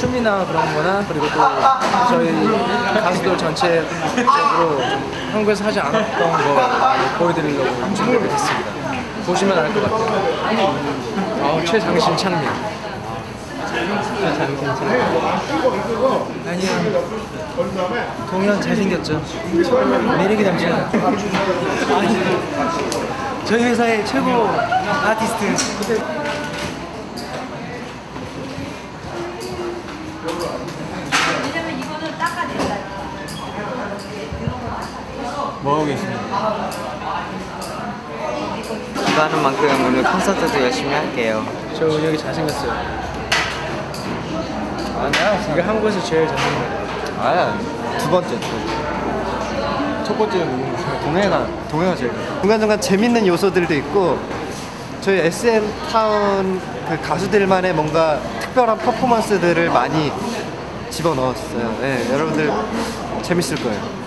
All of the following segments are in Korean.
춤이나 그런 거나 그리고 또 저희 가수들 전체적으로 좀 한국에서 하지 않았던 거 보여드리려고 준비를 했습니다. 보시면 알 것 같아요. 아, 최장신 창민. 아니요. 동현 잘생겼죠. 매력이. 아니, 저희 회사의 최고 아티스트. 뭐 하고 계십니까? 이거 하는 만큼 오늘 콘서트도 열심히 할게요. 저 은혁이 잘생겼어요. 아니야, 이거 한국에서 제일 잘생겼어요. 아야 두 번째 두 번째. 첫 번째는 누군가 동해가 동해가 제일 중간중간 재밌는 요소들도 있고 저희 SM 타운 그 가수들만의 뭔가 특별한 퍼포먼스들을 많이 집어넣었어요. 네, 여러분들 재밌을 거예요.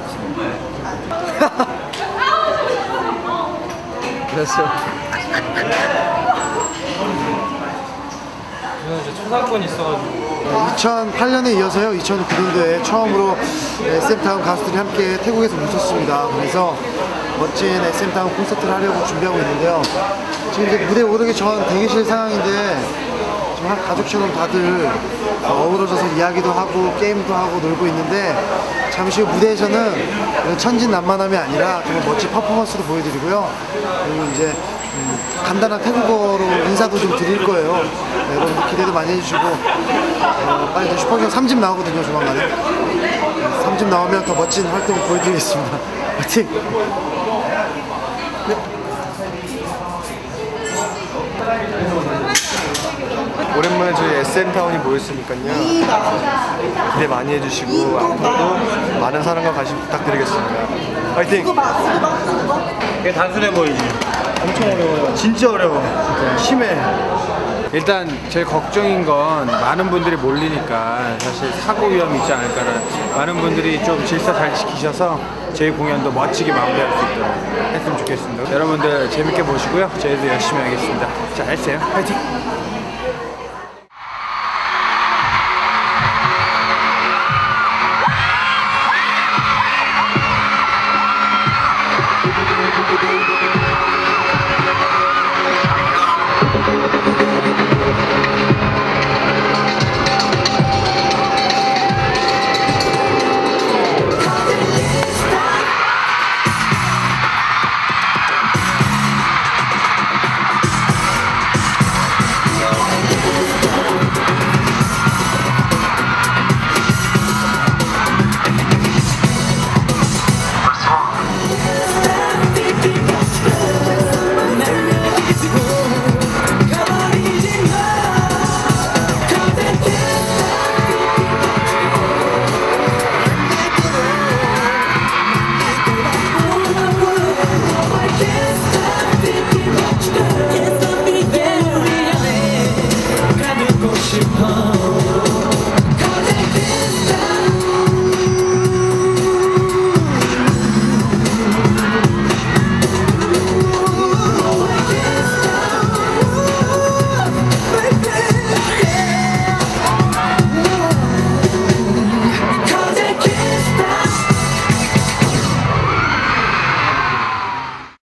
저는 이제 초상권 있어가지고. 2008년에 이어서요. 2009년도에 처음으로 SM타운 가수들이 함께 태국에서 뭉쳤습니다. 그래서 멋진 SM타운 콘서트를 하려고 준비하고 있는데요. 지금 이제 무대 오르기 전 대기실 상황인데 지금 한 가족처럼 다들 어우러져서 이야기도 하고 게임도 하고 놀고 있는데 잠시 후 무대에서는 천진난만함이 아니라 정말 멋진 퍼포먼스로 보여드리고요. 그리고 이제 음, 간단한 태국어로 인사도 좀 드릴 거예요. 네, 여러분들 기대도 많이 해주시고 어, 빨리 슈퍼주니어 3집 나오거든요 조만간에. 네, 3집 나오면 더 멋진 활동을 보여드리겠습니다. 파이팅! SM타운이 모였으니까요. 기대 많이 해주시고 앞으로도 많은 사랑과 관심 부탁드리겠습니다. 파이팅! 이게 단순해 보이지? 엄청 어려워요. 진짜 어려워. 심해. 일단 제일 걱정인 건 많은 분들이 몰리니까 사실 사고 위험이 있지 않을까라는 많은 분들이 좀 질서 잘 지키셔서 저희 공연도 멋지게 마무리할 수 있도록 했으면 좋겠습니다. 여러분들 재밌게 보시고요. 저희도 열심히 하겠습니다. 자, 알세요. 파이팅!